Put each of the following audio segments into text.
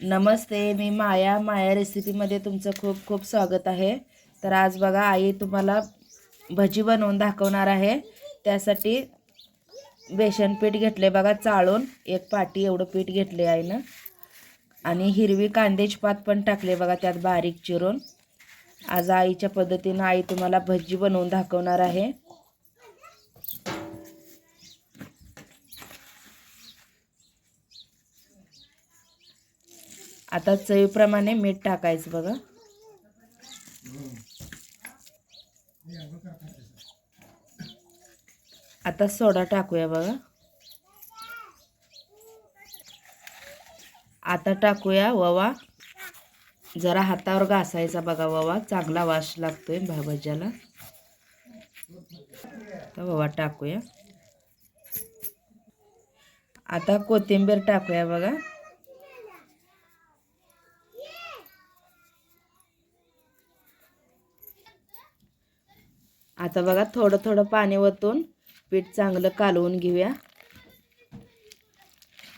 नमस्ते मी माया माया रेसिपीमध्ये तुमचं खूप खूप स्वागत आहे. तर आज बघा आई तुम्हाला भजी बनवून दाखवणार आहे. त्यासाठी बेसन पीठ घेतले बघा चाळून. एक पाटी एवढं पीठ घेतले आईनं. आणि हिरवी कांद्याची पात पण टाकले बघा त्यात बारीक चिरून. आज आईच्या पद्धतीनं आई तुम्हाला भजी बनवून दाखवणार आहे. आता चवीप्रमाणे मीठ टाकायचं बघा. आता सोडा टाकूया बघा. आता टाकूया ववा. जरा हातावर घासायचा बघा ववा. चांगला वास लागतोय भाज्याला ववा टाकूया. आता कोथिंबीर टाकूया बघा. आता बघा थोडं थोडं पाणी वतून पीठ चांगलं कालवून घेऊया.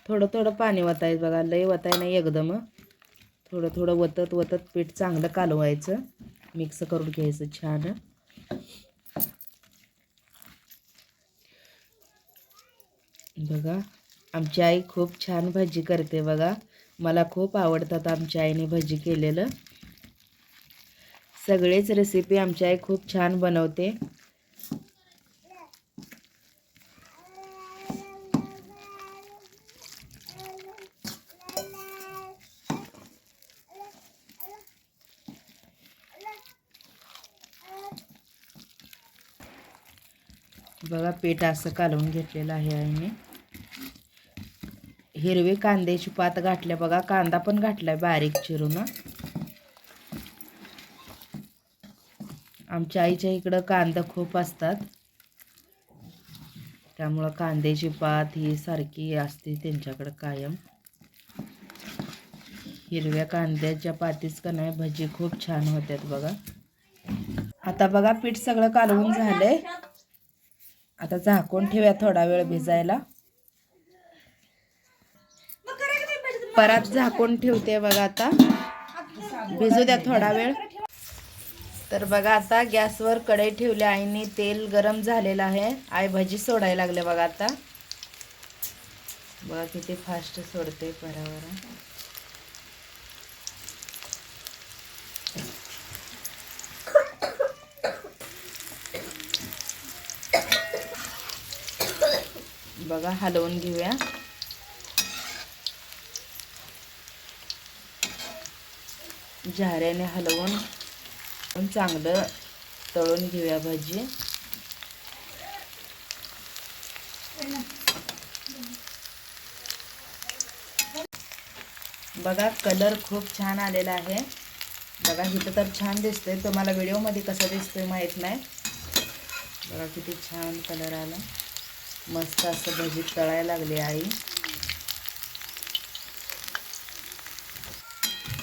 थोडं थोडं पाणी वतायचं बघा लई वताय नाही एकदम. थोडं थोडं वतत वतत पीठ चांगलं कालवायचं मिक्स करून घ्यायचं छान. बघा आमची आई खूप छान भजी करते बघा. मला खूप आवडतात आमच्या आईने भजी केलेलं. सगळेच रेसिपी आमची आई खूप छान बनवते. बघा पीठ असं कालवून घेतलेलं आहे आईने. हिरवे कांद्याची पात घातल्या. बघा कांदा पण घातलाय बारीक चिरून. आमच्या आईच्या इकडं कांदा खूप असतात. त्यामुळं कांद्याची पात ही सारखी असते त्यांच्याकडं कायम. हिरव्या कांद्याच्या पातीच का नाही भजी खूप छान होत्यात बघा. आता बघा पीठ सगळं कालवून झालंय. आता झाकून ठेवूया थोडा वेळ भिजायला. परत झाकून ठेवते बघा आता. भिजू द्या थोडा वेळ. तर बघा आता गॅसवर कढई ठेवली आईने तेल गरम झालेलं आहे. आई भजी सोडायला लागले बघा आता. बघा किती फास्ट सोडते बरोबर बघा हलवून घेऊया. झाऱ्याने हलवून आपण चांगलं तळून घेऊया भाजी. बघा कलर खूप छान आलेला आहे. बघा इथं तर छान दिसतंय. तुम्हाला व्हिडिओमध्ये कसं दिसतंय माहीत नाही. बघा किती छान कलर आला. मस्त असं भजी तळायला लागली आई.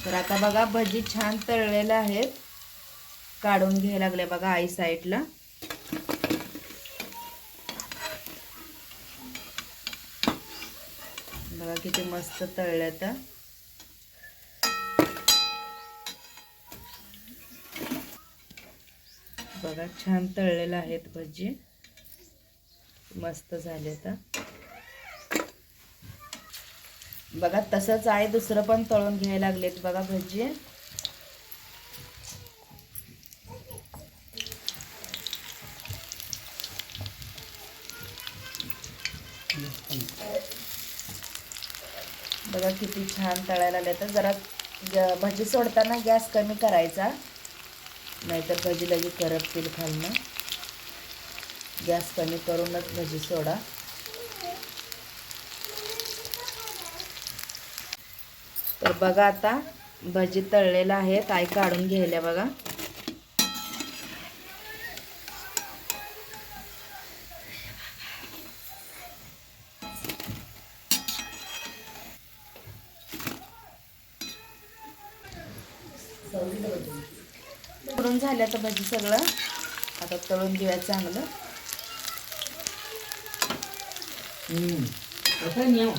तर आता बघा भजी छान तळलेल्या आहेत काढून घ्यायला लागले बघा आई साईडला. बघा किती मस्त तळल्या तर बघा छान तळलेलं आहेत भजी. मस्त झाले तर बघा तसंच आहे दुसरं पण तळून घ्यायला लागलेत बघा भजी. बघा किती छान तळायला आले तर जरा भजी सोडताना गॅस कमी करायचा. नाहीतर भजी लगी करपतील खालनं. गॅस कमी करूनच भजी सोडा. तर बघा आता भजी तळलेलं आहे. ताई काढून घ्यायला बघा. करून झालं आता भजी सगळं. आता तळून घेऊया चांगलं. नियम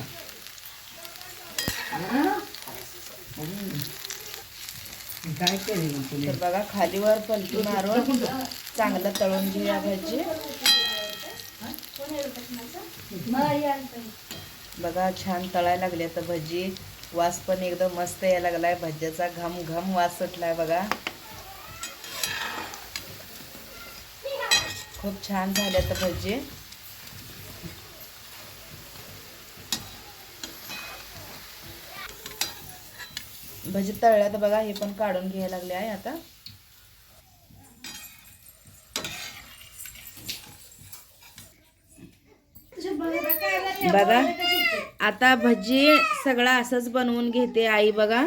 काय तर बघा खालीवर पलटी मारून चांगलं तळून घेऊया भजी. बघा छान तळायला लागली आता भजी. वास पण एकदम मस्त यायला लागलाय. भज्याचा घम घम वास सुटलाय बघा. खूप छान झाले आता भजी. भजी तळल्यात बघा हे पण काढून घ्यायला लागले आहे आता. बघा. आता भजी सगळं असंच बनवून घेते आई बघा.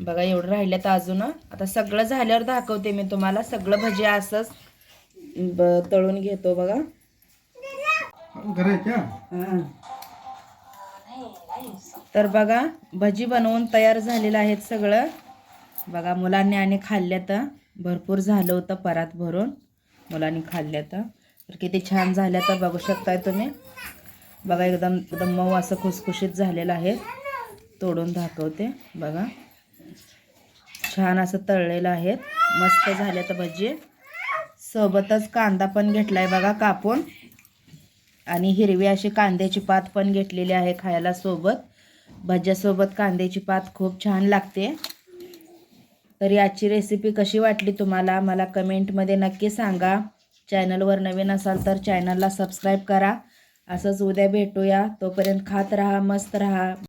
बघा एवढं राहिलं तर अजून. आता सगळं झाल्यावर दाखवते मी तुम्हाला. सगळं भजी असंच ब- तळून घेतो बघा. तर बघा भजी बनवून तयार झालेलं आहेत सगळं. बघा मुलांनी आणि खाल्ल्या तर भरपूर झालं होतं परात भरून. मुलांनी खाल्ल्या तर तर किती छान झाल्या तर बघू शकताय तुम्ही. बघा एकदम एकदम मऊ असं खुसखुशीत झालेलं आहे. तोडून दाखवते. बघा. छान असं तळलेलं आहे. मस्त झाल्या तर भजी. सोबतच कांदा पण घेतला आहे बघा कापून. आणि हिरवी अशी कांद्याची पात पण घेतलेली आहे खायला सोबत. भज्यासोबत कांद्याची पात खूप छान लागते. तर याची रेसिपी कशी वाटली तुम्हाला? मला कमेंटमध्ये नक्की सांगा. चॅनलवर नवीन असाल तर चॅनलला सबस्क्राईब करा. असंच उद्या भेटूया. तोपर्यंत खात राहा मस्त राहा.